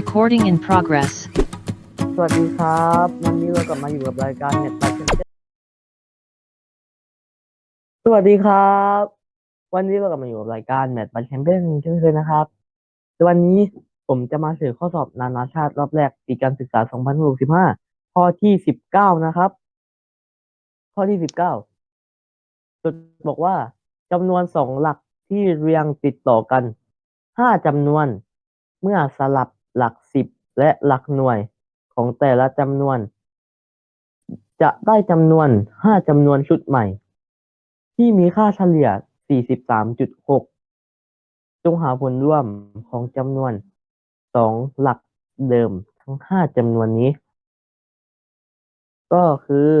Recording in progress. สวัสดีครับ วันนี้เรากลับมาอยู่กับรายการเน็ตไปสวัสดีครับ วันนี้เรากลับมาอยู่กับรายการแมทบัตแชมเปี้ยนเช่นเคยนะครับ วันนี้ผมจะมาเสนอข้อสอบนานาชาติรอบแรกปีการศึกษา 2065 ข้อที่ 19 นะครับ ข้อที่ 19จดบอกว่าจำนวนสองหลักที่เรียงติดต่อกัน 5จำนวนเมื่อสลับ และหลักหน่วยของแต่ละจำนวน จะได้จำนวน 5จำนวนชุดใหม่ ที่มีค่าเฉลี่ย 43.6 จงหาผลร่วมของจำนวน 2 หลักเดิมทั้ง 5จำนวนนี้ ก็คือ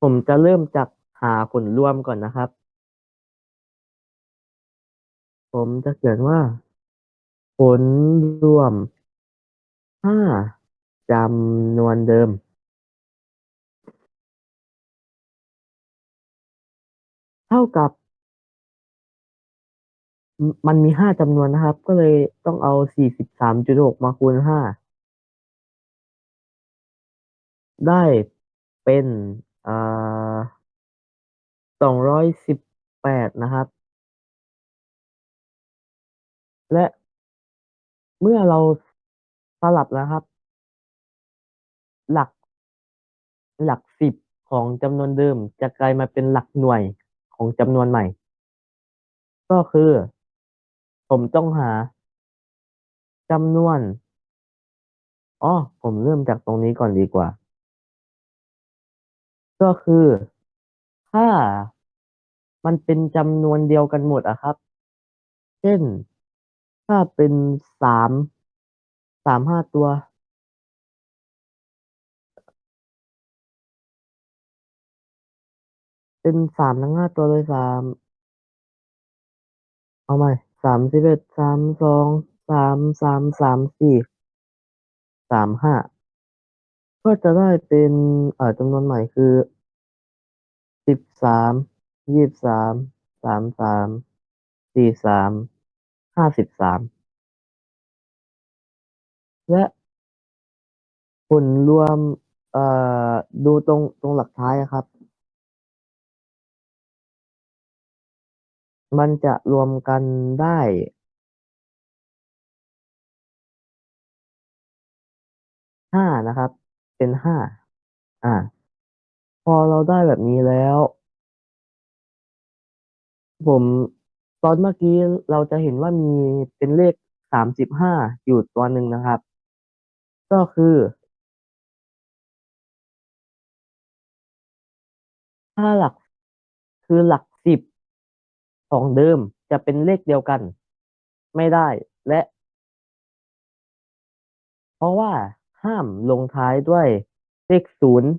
ผมจะเริ่มจากหาผลร่วมก่อนนะครับ ผมจะเขียนว่า ผลรวม5จำนวนเดิม เท่ากับ มันมี5จำนวนนะครับ ก็เลยต้องเอา43.6มจุดหกมาคูณ5ได้เป็นสอ่า218นะครับ และเมื่อเราสลับนะครับ หลัก หลักสิบของจำนวนเดิมจะกลายมาเป็นหลักหน่วยของจำนวนใหม่ ก็คือ ผมต้องหาจำนวนอ๋อผมเริ่มจากตรงนี้ก่อนดีกว่า ก็คือถ้ามันเป็นจำนวนเดียวกันหมดอะครับ เช่น ถ้าเป็นสาม สามห้าตัว เป็นสามทั้งห้าตัวเลยสาม เอาใหม่สามสิบเอ็ดสามสองสามสามสามสี่สามห้าก็จะได้เป็นเอ่อจำนวนใหม่คือสิบสามยี่สิบสามสามสามสี่สาม ห้าสิบสามและผลรวม เอ่อ ดูตรงตรงหลักท้ายอะครับ มันจะรวมกันได้ห้านะครับ เป็นห้าอ่า พอเราได้แบบนี้แล้ว ผม ตอนเมื่อกี้เราจะเห็นว่ามีเป็นเลขสามสิบห้าอยู่ตัวหนึ่งนะครับ ก็คือถ้าหลักคือหลักสิบของเดิมจะเป็นเลขเดียวกัน ไม่ได้และ เพราะว่าห้ามลงท้ายด้วยเลขศูนย์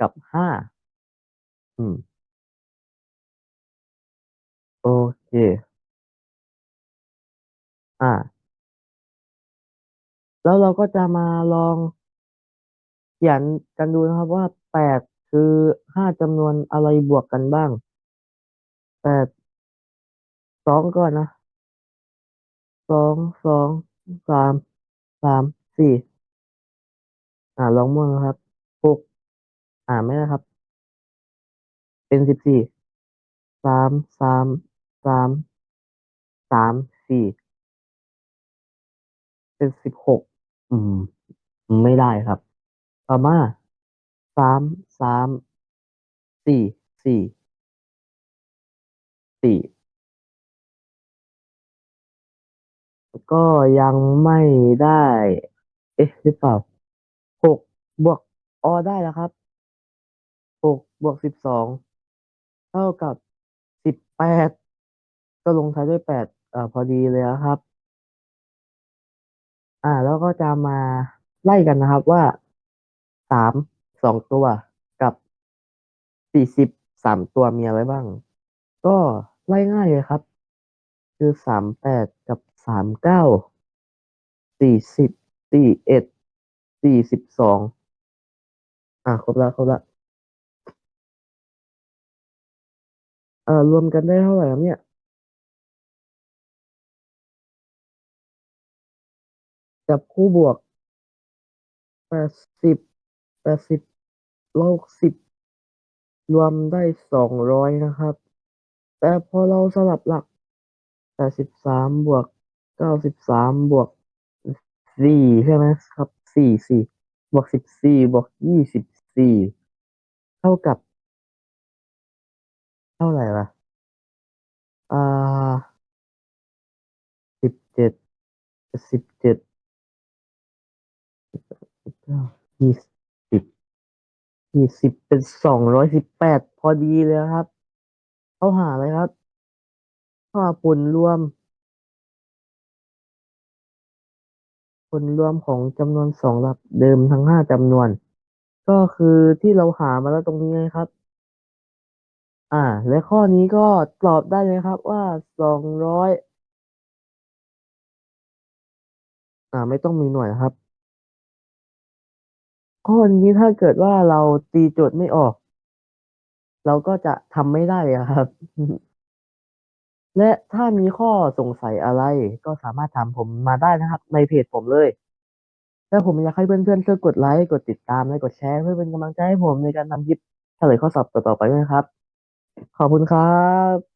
กับห้าอืม โอเค อ่าแล้วเราก็จะมาลองเขียนกันดูนะครับว่าแปดคือห้าจำนวนอะไรบวกกันบ้างแปดสองก่อนนะสองสองสามสามสี่อ่าลองมั่วนะครับหกอ่าไม่ได้ครับ เป็นสิบสี่ สามสามสามสามสี่เป็นสิบหกอืม ไม่ได้ครับ ต่อมาสามสามสี่สี่สี่ก็ยังไม่ได้ เอ๊ะหรือเปล่าหกบวกอ๋อได้แล้วครับหกบวกสิบสองเท่ากับสิบแปด ก็ลงท้ายด้วยแปดอพอดีเลยครับ อ่า แล้วก็จะมาไล่กันนะครับว่าสามสองตัวกับสี่สิบสามตัวมีอะไรบ้าง ก็ไล่ง่ายเลยครับ คือสามแปดกับสามเก้าสี่สิบสี่เอ็ดสี่สิบสองอ่าครบแล้วครบแล้วเอ่อรวมกันได้เท่าไหร่ครับเนี่ย จับคู่บวกแปดสิบแปดสิบลบสิบรวมได้สองร้อยนะครับ แต่พอเราสลับหลักแปดสิบสามบวกเก้าสิบสามบวกสี่ใช่ไหมครับสี่สี่บวกสิบสี่บวกยี่สิบสี่เท่ากับ เท่าไหร่ล่ะอ่าสิบเจ็ดสิบ ยี่สิบยี่สิบเป็นสองร้อยสิบแปดพอดีเลยครับ เข้าหาเลยครับเข้าหาผลรวม ผลรวมของจำนวนสองหลักเดิมทั้งห้าจำนวน ก็คือที่เราหามาแล้วตรงนี้ไงครับ อ่า และข้อนี้ก็ตอบได้เลยครับว่าสองร้อยอ่า ไม่ต้องมีหน่วยครับ ข้อนี้ถ้าเกิดว่าเราตีโจทย์ไม่ออก เราก็จะทำไม่ได้อะครับ และถ้ามีข้อสงสัยอะไร ก็สามารถถามผมมาได้นะครับ ในเพจผมเลยและผมอยากให้เพื่อนๆช่วยกดไลค์กดติดตามและกดแชร์เพื่อเป็นกำลังใจให้ผมในการทำคลิปเฉลยข้อสอบต่อๆไปด้วยนะครับ ขอบคุณครับ